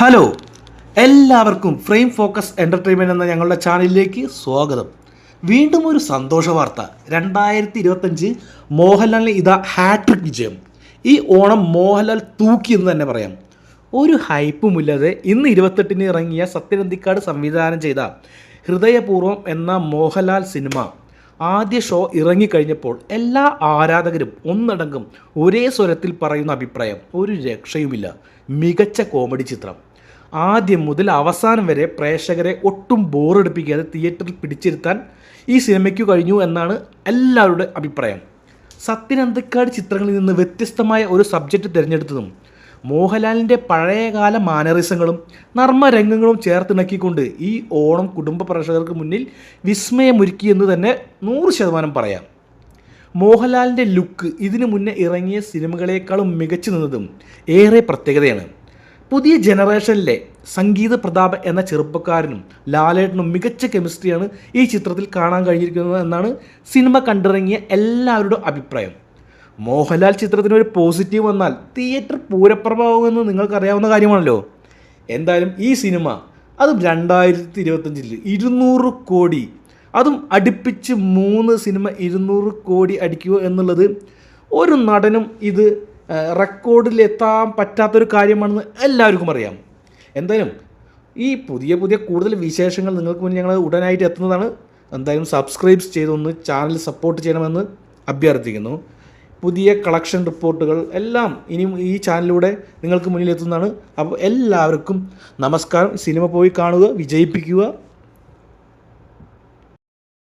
Hello എല്ലാവർക്കും frame focus entertainment എന്ന ഞങ്ങളുടെ ചാനലിലേക്ക് സ്വാഗതം. വീണ്ടും ഒരു സന്തോഷ വാർത്ത. രണ്ടായിരത്തി ഇരുപത്തഞ്ച് മോഹൻലാലിന് ഇതാ ഹാട്രിക് വിജയം. ഈ ഓണം മോഹൻലാൽ തൂക്കി എന്ന് തന്നെ പറയാം. ഒരു ഹൈപ്പുമില്ലാതെ ഇന്ന് ഇരുപത്തെട്ടിന് ഇറങ്ങിയ സത്യനന്ദിക്കാട് സംവിധാനം ചെയ്ത ഹൃദയപൂർവം എന്ന മോഹൻലാൽ സിനിമ. ആദ്യ ഷോ ഇറങ്ങിക്കഴിഞ്ഞപ്പോൾ എല്ലാ ആരാധകരും ഒന്നടങ്കം ഒരേ സ്വരത്തിൽ പറയുന്ന അഭിപ്രായം. ഒരു രക്ഷയുമില്ല. മികച്ച കോമഡി ചിത്രം. ആദ്യം മുതൽ അവസാനം വരെ പ്രേക്ഷകരെ ഒട്ടും ബോറടിപ്പിക്കാതെ തിയേറ്ററിൽ പിടിച്ചിരുത്താൻ ഈ സിനിമയ്ക്ക് കഴിഞ്ഞു എന്നാണ് എല്ലാവരുടെ അഭിപ്രായം. സത്യനന്ദിക്കാട് ചിത്രങ്ങളിൽ നിന്ന് വ്യത്യസ്തമായ ഒരു സബ്ജക്റ്റ് തിരഞ്ഞെടുത്തതും മോഹൻലാലിന്റെ പഴയകാല മാനറിസങ്ങളും നർമ്മരംഗങ്ങളും ചേർത്തിണക്കിക്കൊണ്ട് ഈ ഓണം കുടുംബ പ്രേക്ഷകർക്ക് മുന്നിൽ വിസ്മയമൊരുക്കി എന്ന് തന്നെ നൂറ് ശതമാനം പറയാം. മോഹൻലാലിന്റെ ലുക്ക് ഇതിനു മുന്നേ ഇറങ്ങിയ സിനിമകളേക്കാളും മികച്ചു നിന്നതും ഏറെ പ്രത്യേകതയാണ്. പുതിയ ജനറേഷനിലെ സംഗീത പ്രതാപ എന്ന ചെറുപ്പക്കാരനും ലാലേട്ടനും മികച്ച കെമിസ്ട്രിയാണ് ഈ ചിത്രത്തിൽ കാണാൻ കഴിഞ്ഞിരിക്കുന്നത് എന്നാണ് സിനിമ കണ്ടിറങ്ങിയ എല്ലാവരുടെ അഭിപ്രായം. മോഹൻലാൽ ചിത്രത്തിന് ഒരു പോസിറ്റീവ് വന്നാൽ തിയേറ്റർ പൂരപ്രഭാവമെന്ന് നിങ്ങൾക്കറിയാവുന്ന കാര്യമാണല്ലോ. എന്തായാലും ഈ സിനിമ അതും രണ്ടായിരത്തി ഇരുപത്തഞ്ചിൽ ഇരുന്നൂറ് കോടി അതും അടുപ്പിച്ച് മൂന്ന് സിനിമ ഇരുന്നൂറ് കോടി അടിക്കുക എന്നുള്ളത് ഒരു നടനും ഇത് റെക്കോർഡിൽ എത്താൻ പറ്റാത്തൊരു കാര്യമാണെന്ന് എല്ലാവർക്കും അറിയാം. എന്തായാലും ഈ പുതിയ പുതിയ കൂടുതൽ വിശേഷങ്ങൾ നിങ്ങൾക്ക് മുന്നിൽ ഞങ്ങൾ ഉടനായിട്ട് എത്തുന്നതാണ്. എന്തായാലും സബ്സ്ക്രൈബ് ചെയ്തൊന്ന് ചാനൽ സപ്പോർട്ട് ചെയ്യണമെന്ന് അഭ്യർത്ഥിക്കുന്നു. പുതിയ കളക്ഷൻ റിപ്പോർട്ടുകൾ എല്ലാം ഇനിയും ഈ ചാനലിലൂടെ നിങ്ങൾക്ക് മുന്നിൽ എത്തുന്നതാണ് അപ്പോൾ എല്ലാവർക്കും നമസ്കാരം. സിനിമ പോയി കാണുക വിജയിപ്പിക്കുക.